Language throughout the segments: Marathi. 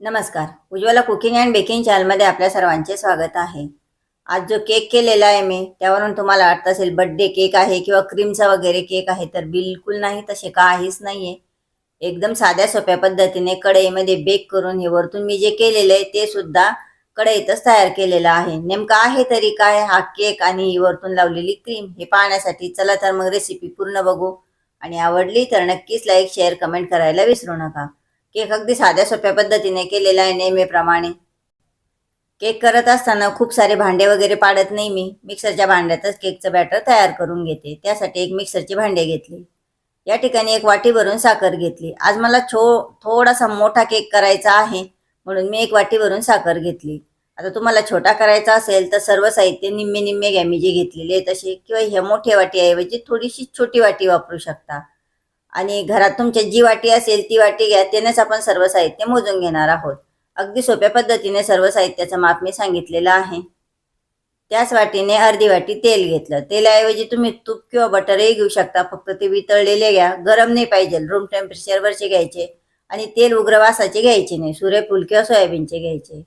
नमस्कार. उज्ज्वला कुकिंग अँड बेकिंग चॅनलमध्ये आपल्या सर्वांचे स्वागत आहे. आज जो केक केलेला आहे मी त्यावरून तुम्हाला वाटत असेल बड्डे केक आहे किंवा क्रीमचा वगैरे केक आहे तर बिलकुल नाही तसे काहीच नाही आहे एकदम साध्या सोप्या पद्धतीने कढईमध्ये बेक करून हे वरतून मी जे केलेलं आहे ते सुद्धा कढईतच तयार केलेलं आहे. नेमकं आहे तरी काय हा केक आणि ही वरतून लावलेली क्रीम हे पाहण्यासाठी चला तर मग रेसिपी पूर्ण बघू. आणि आवडली तर नक्कीच लाईक शेअर कमेंट करायला विसरू नका. केक अगदी साध्या सोप्या पद्धतीने केलेला आहे नेहमीप्रमाणे. केक करत असताना खूप सारे भांडे वगैरे पाडत नाही मी. मिक्सरच्या भांड्यातच केकचं बॅटर तयार करून घेते. त्यासाठी एक मिक्सरचे भांडे घेतली. या ठिकाणी एक वाटी भरून साखर घेतली. आज मला छो थोडासा मोठा केक करायचा आहे म्हणून मी एक वाटी भरून साखर घेतली. आता तुम्हाला छोटा करायचा असेल तर सर्व साहित्य निम्मे निम्मे घ्या मी जे घेतलेले आहे तसे किंवा ह्या मोठ्या वाटीऐवजी थोडीशी छोटी वाटी वापरू शकता. आणि घरात तुमच्या जी वाटी असेल ती वाटी घ्या त्यानेच आपण सर्व साहित्य मोजून घेणार आहोत. अगदी सोप्या पद्धतीने सर्व साहित्याचं माप मी सांगितलेलं आहे. त्याच वाटीने अर्धी वाटी तेल घेतलं. तेलाऐवजी तुम्ही तूप किंवा बटरही घेऊ शकता फक्त ते वितळलेले घ्या. गरम नाही पाहिजे रूम टेम्परेचरवरचे घ्यायचे आणि तेल उग्र वासाचे घ्यायचे नाही सूर्यफूल किंवा सोयाबीनचे घ्यायचे.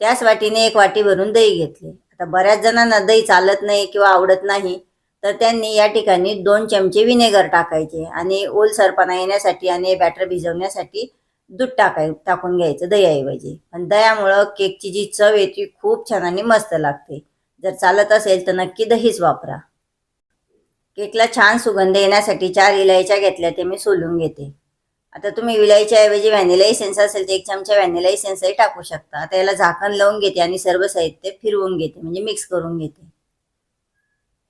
त्याच वाटीने एक वाटी भरून दही घेतले. आता बऱ्याच जणांना दही चालत नाही किंवा आवडत नाही. तर त्यांनी या ठिकाणी दोन चमचे विनेगर टाकायचे आणि ओलसरपणा येण्यासाठी आणि बॅटर भिजवण्यासाठी दूध टाकाय टाकून घ्यायचं दह्याऐवजी. पण दह्यामुळं केकची जी चव आहे ती खूप छान आणि मस्त लागते. जर चालत असेल तर नक्की दहीच वापरा. केकला छान सुगंध येण्यासाठी चार इलायच्या घेतल्या ते मी सोलून घेते. आता तुम्ही विलायच्या ऐवजी व्हॅनिला इसेन्स असेल तर एक चमचा व्हॅनिला इसेन्सही टाकू शकता. आता याला झाकण लावून घेते आणि सर्व साहित्य फिरवून घेते म्हणजे मिक्स करून घेते.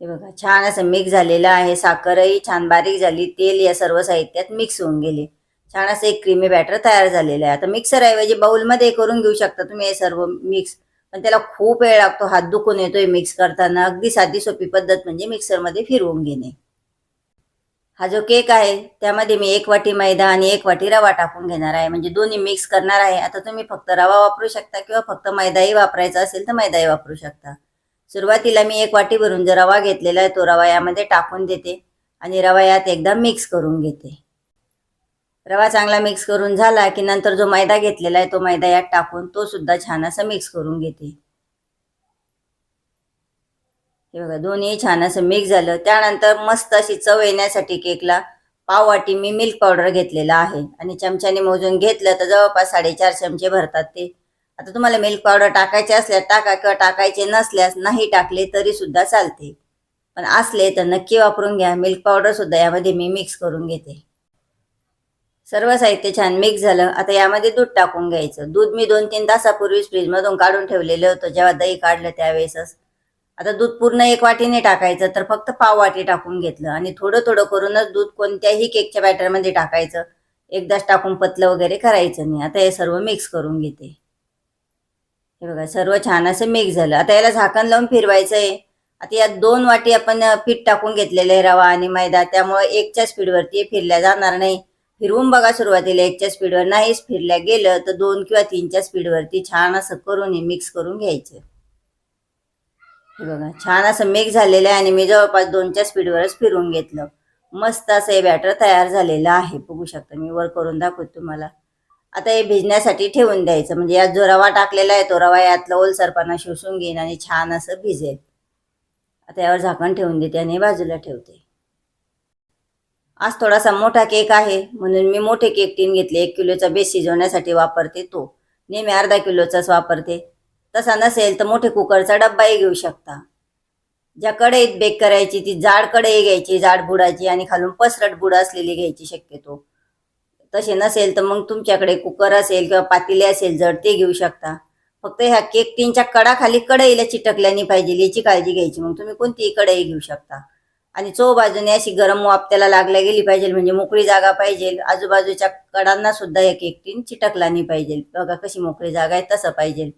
हे बघा छान असं मिक्स झालेलं आहे. साखरही छान बारीक झाली तेल या सर्व साहित्यात मिक्स होऊन गेले. छान असं एक क्रीमी बॅटर तयार झालेलं आहे. आता मिक्सर ऐवजी बाउलमध्ये करून घेऊ शकता तुम्ही हे सर्व मिक्स पण त्याला खूप वेळ लागतो हात दुखून येतोय मिक्स करताना. अगदी साधी सोपी पद्धत म्हणजे मिक्सरमध्ये फिरवून घेणे. हा जो केक आहे त्यामध्ये मी एक वाटी मैदा आणि एक वाटी रवा टाकून घेणार आहे. म्हणजे दोन्ही मिक्स करणार आहे. आता तुम्ही फक्त रवा वापरू शकता किंवा फक्त मैदाही वापरायचा असेल तर मैदाही वापरू शकता. सुरुवातीला मी एक वाटी भरून जो रवा घेतलेला आहे तो रवा यामध्ये टाकून देते आणि रवा यात एकदा मिक्स करून घेते. रवा चांगला मिक्स करून झाला की नंतर जो मैदा घेतलेला आहे तो मैदा यात टाकून तो सुद्धा छान असं मिक्स करून घेते. हे बघा दोन्ही छान असं मिक्स झालं. त्यानंतर मस्त अशी चव येण्यासाठी केकला पाव वाटी मी मिल्क पावडर घेतलेला आहे. आणि चमच्याने मोजून घेतलं तर जवळपास साडेचार चमचे भरतात ते. आता तुम्हाला मिल्क पावडर टाकायचे असल्यास टाका किंवा टाकायचे नसल्यास नाही टाकले तरी सुद्धा चालते. पण असले तर नक्की वापरून घ्या. मिल्क पावडर सुद्धा यामध्ये मी मिक्स करून घेते. सर्व साहित्य छान मिक्स झालं. आता यामध्ये दूध टाकून घ्यायचं. दूध मी दोन तीन तासापूर्वीच फ्रीजमधून काढून ठेवलेलं होतं. जेव्हा दही काढलं त्यावेळेसच. आता दूध पूर्ण एक वाटीने टाकायचं तर फक्त पाव वाटी टाकून घेतलं. आणि थोडं थोडं करूनच दूध कोणत्याही केकच्या बॅटरमध्ये टाकायचं. एकदाच टाकून पतलं वगैरे करायचं नाही. आता हे सर्व मिक्स करून घेते. हे बघा सर्व छान असं मिक्स झालं. आता याला झाकण लावून फिरवायचं आहे आता यात दोन वाटी आपण पीठ टाकून घेतलेलं आहे रवा आणि मैदा. त्यामुळे एकच्या स्पीडवरती फिरल्या जाणार नाही. फिरवून बघा सुरुवातीला एकच्या स्पीडवर नाहीच फिरल्या गेलं तर दोन किंवा तीनच्या स्पीडवरती छान असं करून मिक्स करून घ्यायचं. हे बघा छान असं मिक्स झालेलं आहे आणि मी जवळपास दोनच्या स्पीडवरच फिरवून घेतलं. मस्त असं हे बॅटर तयार झालेलं आहे. बघू शकता मी वर करून दाखवतो तुम्हाला. आता हे भिजण्यासाठी ठेवून द्यायचं. म्हणजे यात जो रवा टाकलेला आहे तो रवा यातला ओलसरपणा शोषून घेईन आणि छान असं भिजेल. आता यावर झाकण ठेवून देते आणि बाजूला ठेवते. आज थोडासा मोठा केक आहे म्हणून मी मोठे केक टीन घेतले. एक किलोचा बेस शिजवण्यासाठी वापरते तो. नेहमी अर्धा किलोचाच वापरते. तसा नसेल तर मोठे कुकरचा डब्बाही घेऊ शकता. ज्या कढईत बेक करायची ती जाड कढई घ्यायची जाड बुडाची आणि खालून पसरट बुड असलेली घ्यायची शक्यतो. तसे नसेल तर मग तुमच्याकडे कुकर असेल किंवा पातेले असेल जड ते घेऊ शकता. फक्त ह्या केक टीनच्या कडाखाली कढईला चिटकल्या नाही पाहिजे याची काळजी घ्यायची. मग तुम्ही कोणतीही कढई घेऊ शकता. आणि चो बाजूने अशी गरम वाफ त्याला लागल्या गेली पाहिजे म्हणजे मोकळी जागा पाहिजे. आजूबाजूच्या कडांना सुद्धा एक एक टीन चिटकला नाही पाहिजे. बघा कशी मोकळी जागा आहे तसं पाहिजे.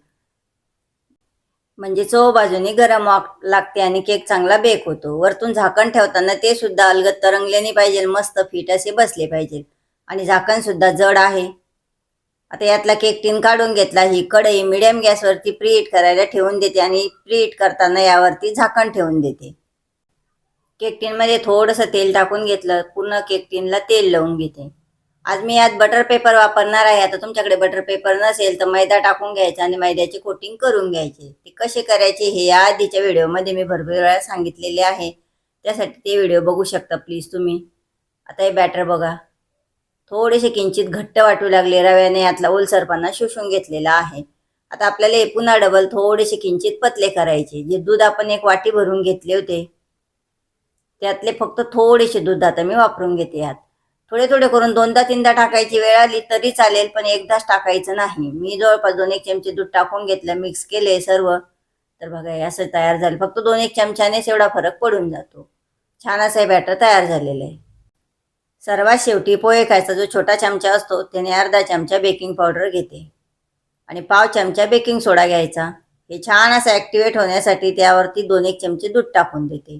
म्हणजे चव बाजूने गरम वाफ लागते आणि केक चांगला बेक होतो. वरतून झाकण ठेवताना ते सुद्धा अलगद तरंगले नाही पाहिजे मस्त फिट असे बसले पाहिजे. आणि झाकण सुद्धा जड आहे. आता यातला केक टिन काढून घेतला ही कढई मिडियम गॅसवरती प्रीहीट करायला ठेवून देते आणि प्रीहीट करताना यावरती झाकण ठेवून देते. केक टिनमध्ये थोडंसं तेल टाकून घेतलं पूर्ण केक टिनला तेल लावून घेते. आज मी यात बटर पेपर वापरणार आहे. आता तुमच्याकडे बटर पेपर नसेल तर मैदा टाकून घ्यायचा आणि मैद्याची कोटिंग करून घ्यायची. ते कसे करायचे हे या आधीच्या व्हिडिओमध्ये मी भरपूर वेळा सांगितलेले आहे. त्यासाठी ते व्हिडिओ बघू शकता प्लीज तुम्ही. आता हे बॅटर बघा. थोडेसे किंचित घट्ट वाटू लागले. रव्याने यातला ओलसरपणा शोषून घेतलेला आहे. आता आपल्याला हे पुन्हा डबल थोडेसे किंचित पतले करायचे. जे दूध आपण एक वाटी भरून घेतले होते त्यातले फक्त थोडेसे दूध आता मी वापरून घेते यात. थोडे थोडे करून दोनदा तीनदा टाकायची वेळ आली तरी चालेल पण एकदाच टाकायचं नाही. मी जवळपास दोन एक चमचे दूध टाकून घेतलं मिक्स केले सर्व. तर बघा हे असं तयार झालं. फक्त दोन एक चमच्यानेच एवढा फरक पडून जातो. छान असं हे बॅटर तयार झालेलं आहे. सर्वात शेवटी पोहे खायचा जो छोटा चमचा असतो त्याने अर्धा चमचा बेकिंग पावडर घेते. आणि पाव चमचा बेकिंग सोडा घ्यायचा. हे छान असं ॲक्टिवेट होण्यासाठी त्यावरती दोन एक चमचे दूध टाकून देते.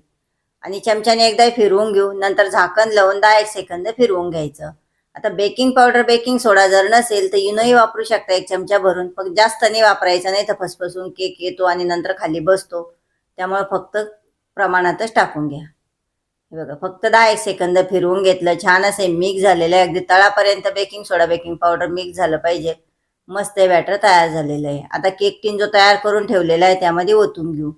आणि चमच्याने एकदा फिरवून घेऊ नंतर झाकण लावून दहा एक सेकंद फिरवून घ्यायचं. आता बेकिंग पावडर बेकिंग सोडा जर नसेल तर इनोही वापरू शकता एक चमचा भरून. फक्त जास्त नाही वापरायचं नाही तर फसफसून केक येतो आणि नंतर खाली बसतो. त्यामुळे फक्त प्रमाणातच टाकून घ्या. हे बघा फक्त दहा एक सेकंद फिरवून घेतलं. छान असे मिक्स झालेलं आहे. अगदी तळापर्यंत baking soda baking powder mix झालं पाहिजे. मस्त हे बॅटर तयार झालेलं आहे. आता केक टीन जो तयार करून ठेवलेला आहे त्यामध्ये ओतून घेऊ.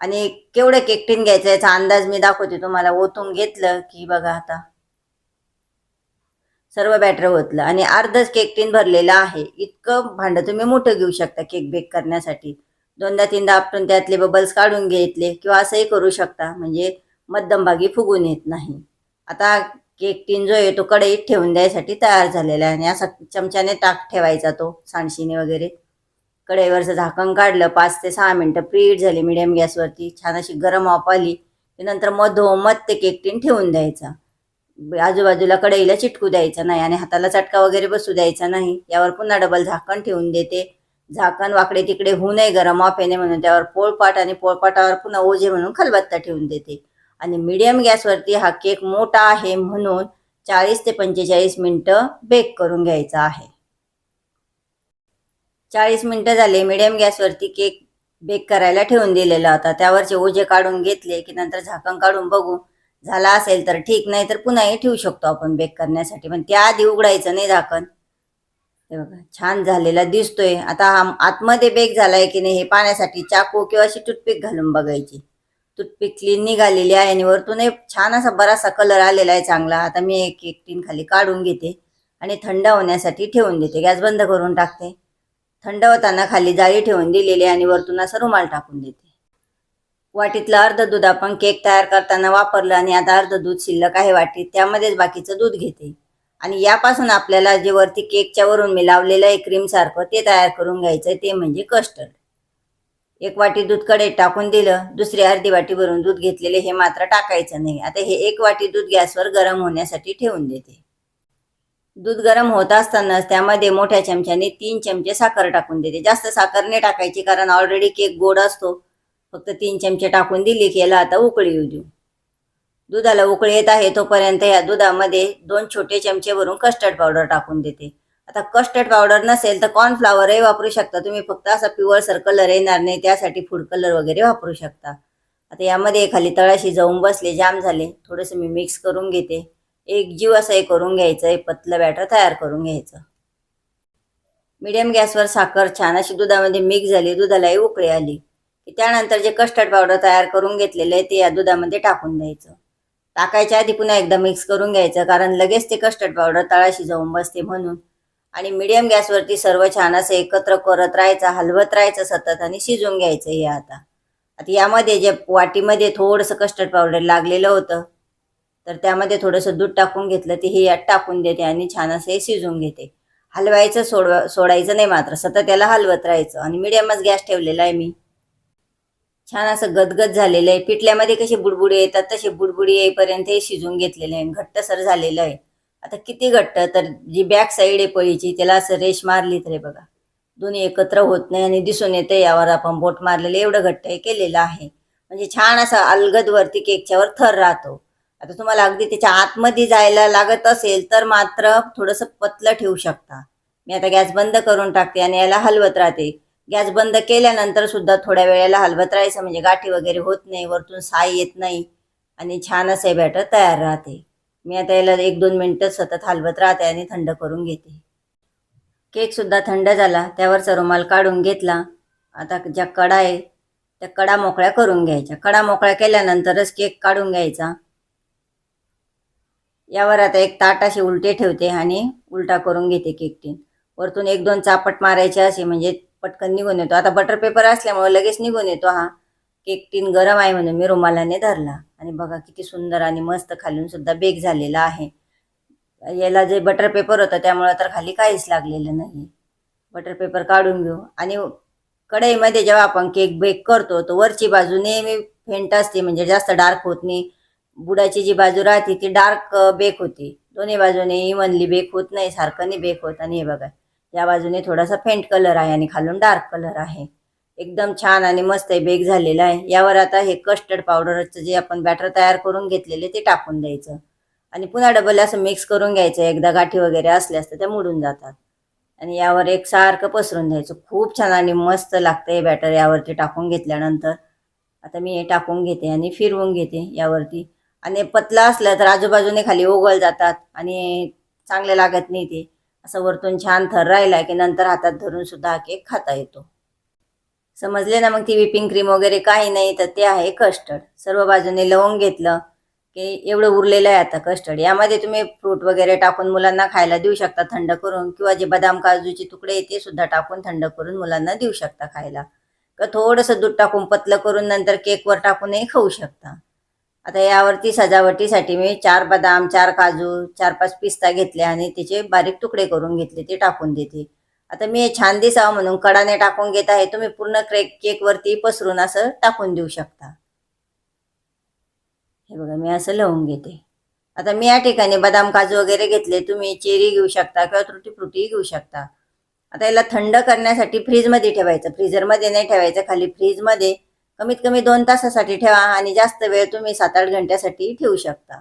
आणि केवढं केक टीन घ्यायचं याचा अंदाज मी दाखवते तुम्हाला. ओतून घेतलं की बघा आता. सर्व बॅटर ओतलं. आणि अर्धच केक टीन भरलेलं आहे. इतकं भांडं तुम्ही मोठं घेऊ शकता केक बेक करण्यासाठी. दोनदा तीनदा आपटून त्यातले बबल्स काढून घेतले किंवा असंही करू शकता. म्हणजे मध्यमभागी फुगून येत नाही. आता केक टीन जो आहे तो कढईत ठेवून द्यायसाठी तयार झालेला आहे आणि असा चमच्याने टाक ठेवायचा तो सांडशीने वगैरे. कढईवरचं झाकण काढलं पाच ते सहा मिनटं प्रीट झाली मिडियम गॅसवरती छान अशी गरम वाफ आली. की नंतर मधोमध ते केक टीन ठेवून द्यायचा. आजूबाजूला कढईला चिटकू द्यायचं नाही आणि हाताला चटका वगैरे बसू द्यायचा नाही. यावर पुन्हा डबल झाकण ठेवून देते. झाकण वाकडे तिकडे होऊ नये गरम वाफेने म्हणून त्यावर पोळपाट आणि पोळपाटावर पुन्हा ओझे म्हणून खलबत्ता ठेवून देते. आणि मीडियम गॅसवरती हा केक मोठा आहे म्हणून चाळीस ते पंचेचाळीस मिनटं बेक करून घ्यायचा आहे. चाळीस मिनटं झाले मीडियम गॅसवरती केक बेक करायला ठेवून दिलेला. होता त्यावरचे ओझे काढून घेतले की नंतर झाकण काढून बघू. झाला असेल तर ठीक नाही तर पुन्हाही ठेवू शकतो आपण बेक करण्यासाठी. पण त्याआधी उघडायचं नाही झाकण. हे बघा छान झालेला दिसतोय. आता हा आतमध्ये बेक झालाय की नाही हे पाण्यासाठी चाकू किंवा अशी टूथपिक घालून बघायची. टूथपिक क्लीन निघालेली आहे आणि वरतून एक छान असा बराचसा कलर आलेला आहे चांगला. आता मी एक एक टीन खाली काढून घेते आणि थंड होण्यासाठी ठेवून देते. गॅस बंद करून टाकते. थंड होताना खाली जाळी ठेवून दिलेली आहे आणि वरतून असा रुमाल टाकून देते. वाटीतलं अर्ध दूध आपण केक तयार करताना वापरलं आणि आता अर्ध दूध शिल्लक आहे वाटीत त्यामध्येच बाकीचं दूध घेते. आणि यापासून आपल्याला जे वरती केकच्या वरून मी लावलेलं आहे क्रीमसारखं ते तयार करून घ्यायचं ते म्हणजे कस्टर्ड. एक वाटी दूध कढईत टाकून दिलं दुसरी अर्धी वाटी भरून दूध घेतलेले हे मात्र टाकायचं नाही. आता हे एक वाटी दूध गॅसवर गरम होण्यासाठी ठेवून देते. दूध गरम होत असतानाच त्यामध्ये मोठ्या चमच्याने तीन चमचे साखर टाकून देते. जास्त साखर नाही टाकायची कारण ऑलरेडी केक गोड असतो. फक्त तीन चमचे टाकून दिली की याला आता उकळी येऊ देऊ. दुधाला उकळी येत आहे तोपर्यंत या दुधामध्ये दोन छोटे चमचे भरून कस्टर्ड पावडर टाकून देते. आता कस्टर्ड पावडर नसेल तर कॉर्नफ्लावरही वापरू शकता. तुम्ही फक्त असा पिवळसर कलर येणार नाही त्यासाठी फूड कलर वगैरे वापरू शकता. आता यामध्ये खाली तळाशी जाऊन बसले जाम झाले. थोडंसं मी मिक्स करून घेते. एक जीव असं हे करून घ्यायचं एक पतलं बॅटर तयार करून घ्यायचं. मीडियम गॅसवर साखर छान अशी दुधामध्ये मिक्स झाली दुधालाही उकळी आली. की त्यानंतर जे कस्टर्ड पावडर तयार करून घेतलेलं आहे ते या दुधामध्ये टाकून द्यायचं. टाकायच्या आधी पुन्हा एकदा मिक्स करून घ्यायचं कारण लगेच ते कस्टर्ड पावडर तळाशी जाऊन बसते म्हणून. आणि मिडियम गॅसवरती सर्व छान असं एकत्र करत राहायचं हलवत राहायचं सतत आणि शिजून घ्यायचं हे आता. आता यामध्ये जे वाटीमध्ये थोडंसं कस्टर्ड पावडर लागलेलं होतं तर त्यामध्ये थोडंसं दूध टाकून घेतलं ते हे यात टाकून देते आणि छान असं हे शिजवून घेते. हलवायचं सोडवा सोडायचं नाही मात्र सतत त्याला हलवत राहायचं आणि मिडियमच गॅस ठेवलेला आहे मी. छान असं गदगद झालेलं आहे. पिठल्यामध्ये कसे बुडबुडी येतात तसे बुडबुडी येईपर्यंत हे शिजून घेतलेलं आहे घट्टसर झालेलं आहे. आता किती घट्ट तर जी बॅक साईड आहे पळीची त्याला असं रेश मारली तर बघा. दोन्ही एकत्र होत नाही आणि दिसून येते यावर आपण बोट मारलेलं एवढं घट्ट हे केलेलं आहे. म्हणजे छान असा अलगद वरती केकच्यावर थर राहतो. आता तुम्हाला अगदी त्याच्या आतमध्ये जायला लागत असेल तर मात्र थोडंसं पतलं ठेवू शकता. मी आता गॅस बंद करून टाकते आणि याला हलवत राहते. गॅस बंद केल्यानंतर सुद्धा थोड्या वेळेला हलवत राहायचं म्हणजे गाठी वगैरे होत नाही वरतून साय येत नाही. आणि छान असं बॅटर तयार राहते. मी आता याला एक दोन मिनटं सतत हलवत राहते आणि थंड करून घेते. केकसुद्धा थंड झाला. त्यावरचा रुमाल काढून घेतला. आता ज्या कडा आहे त्या कडा मोकळ्या करून घ्यायच्या. कडा मोकळ्या केल्यानंतरच केक काढून घ्यायचा. यावर आता एक ताट अशी उलटे ठेवते आणि उलटा करून घेते केक टीन. वरतून एक दोन चापट मारायचे असे म्हणजे पटकन निघून येतो. आता बटर पेपर असल्यामुळे लगेच निघून येतो हा. केक टीन गरम आहे म्हणून मी रुमालाने धरला. आणि बघा किती सुंदर आणि मस्त खालून सुद्धा बेक झालेला आहे. याला जे बटर पेपर होतं त्यामुळं तर खाली काहीच लागलेलं नाही. बटर पेपर काढून घेऊ. आणि कढईमध्ये जेव्हा आपण केक बेक करतो तर वरची बाजू नेहमी फेंट असते म्हणजे जास्त डार्क होत नाही. बुडाची जी बाजू राहते ती डार्क बेक होती. दोन्ही बाजूने इवनली बेक होत नाही सारखं नाही बेक होत. आणि हे बघा या बाजूने थोडासा फेंट कलर आहे आणि खालून डार्क कलर आहे. एकदम छान आणि मस्त आहे बेक झालेला आहे. यावर आता हे कस्टर्ड पावडरचं जे आपण बॅटर तयार करून घेतलेले ते टाकून द्यायचं. आणि पुन्हा डबल असं मिक्स करून घ्यायचं एकदा गाठी वगैरे असल्यास तर त्या मुडून जातात. आणि यावर एक सारखं पसरून द्यायचं. खूप छान आणि मस्त लागतं हे बॅटर यावरती टाकून घेतल्यानंतर. आता मी हे टाकून घेते आणि फिरवून घेते यावरती. आणि पतला असलं तर आजूबाजूने खाली ओघळ जातात आणि चांगले लागत नाही ते. असं वरतून छान थर राहिला की नंतर हातात धरून सुद्धा हा केक खाता येतो. समजले ना मग ती विपिंग क्रीम वगैरे काही नाही तर ते आहे कस्टर्ड. सर्व बाजूने लवंग घेतलं की एवढं उरलेलं आहे आता कस्टर्ड. यामध्ये तुम्ही फ्रूट वगैरे टाकून मुलांना खायला देऊ शकता थंड करून किंवा जे बदाम काजूचे तुकडे ते सुद्धा टाकून थंड करून मुलांना देऊ शकता खायला. का थोडंसं दूध टाकून पतलं करून नंतर केकवर टाकूनही खाऊ शकता. आता यावरती सजावटीसाठी मी चार बदाम चार काजू चार पाच पिस्ता घेतले आणि त्याचे बारीक तुकडे करून घेतले ते टाकून देते. आता मी छान दिसावं म्हणून कडाने टाकून घेत आहे. तुम्ही पूर्ण क्रेक केकवरती पसरून असं टाकून देऊ शकता. हे बघा मी असं लावून घेते. आता मी या ठिकाणी बदाम काजू वगैरे घेतले. तुम्ही चेरी घेऊ शकता किंवा त्रुटी फ्रुटी घेऊ शकता. आता याला थंड करण्यासाठी फ्रीजमध्ये ठेवायचं. फ्रीजरमध्ये नाही ठेवायचं खाली फ्रीजमध्ये कमीत कमी दोन तासासाठी ठेवा आणि जास्त वेळ तुम्ही सात आठ घंट्यासाठी ठेवू शकता.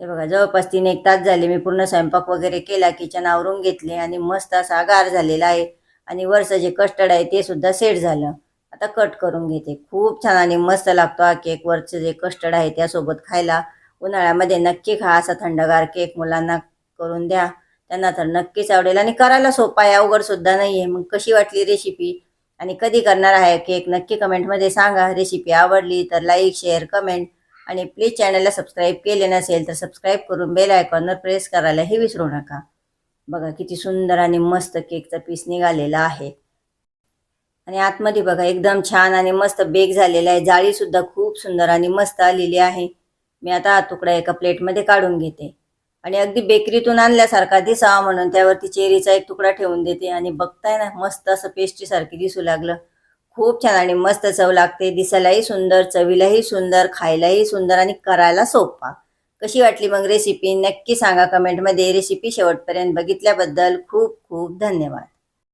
हे बघा जवळपास तीन एक तास झाले मी पूर्ण स्वयंपाक वगैरे केला किचन आवरून घेतले आणि मस्त असा गार झालेला आहे. आणि वरचं जे कस्टर्ड आहे ते सुद्धा सेट झालं. आता कट करून घेते. खूप छान आणि मस्त लागतो हा केक वरचं जे कस्टर्ड आहे त्यासोबत खायला. उन्हाळ्यामध्ये नक्की खा असा थंडगार केक मुलांना करून द्या. त्यांना तर नक्कीच आवडेल. आणि करायला सोपा आहे अवघड सुद्धा नाही आहे मग कशी वाटली रेसिपी आणि कधी करणार आहे केक नक्की कमेंटमध्ये सांगा. रेसिपी आवडली तर लाईक शेअर कमेंट आणि प्लीज चॅनलला सबस्क्राईब केले नसेल तर सबस्क्राईब करून बेल आयकॉनवर प्रेस करायला हे विसरू नका. बघा किती सुंदर आणि मस्त केकचा पीस निघालेला आहे. आणि आतमध्ये बघा एकदम छान आणि मस्त बेक झालेला आहे. जाळीसुद्धा खूप सुंदर आणि मस्त आलेली आहे. मी आता हा तुकडा एका प्लेटमध्ये काढून घेते. आणि अगदी बेकरीतून आणल्यासारखा दिसावा म्हणून त्यावरती चेरीचा एक तुकडा ठेवून देते. आणि बघताय ना मस्त असं पेस्ट्रीसारखी दिसू लागलं. खूप छान आणि मस्त चव लागते. दिसायलाही सुंदर चवीलाही सुंदर खायलाही सुंदर आणि करायला सोपा. कशी वाटली मग रेसिपी नक्की सांगा कमेंटमध्ये रेसिपी शेवटपर्यंत बघितल्याबद्दल खूप खूप धन्यवाद.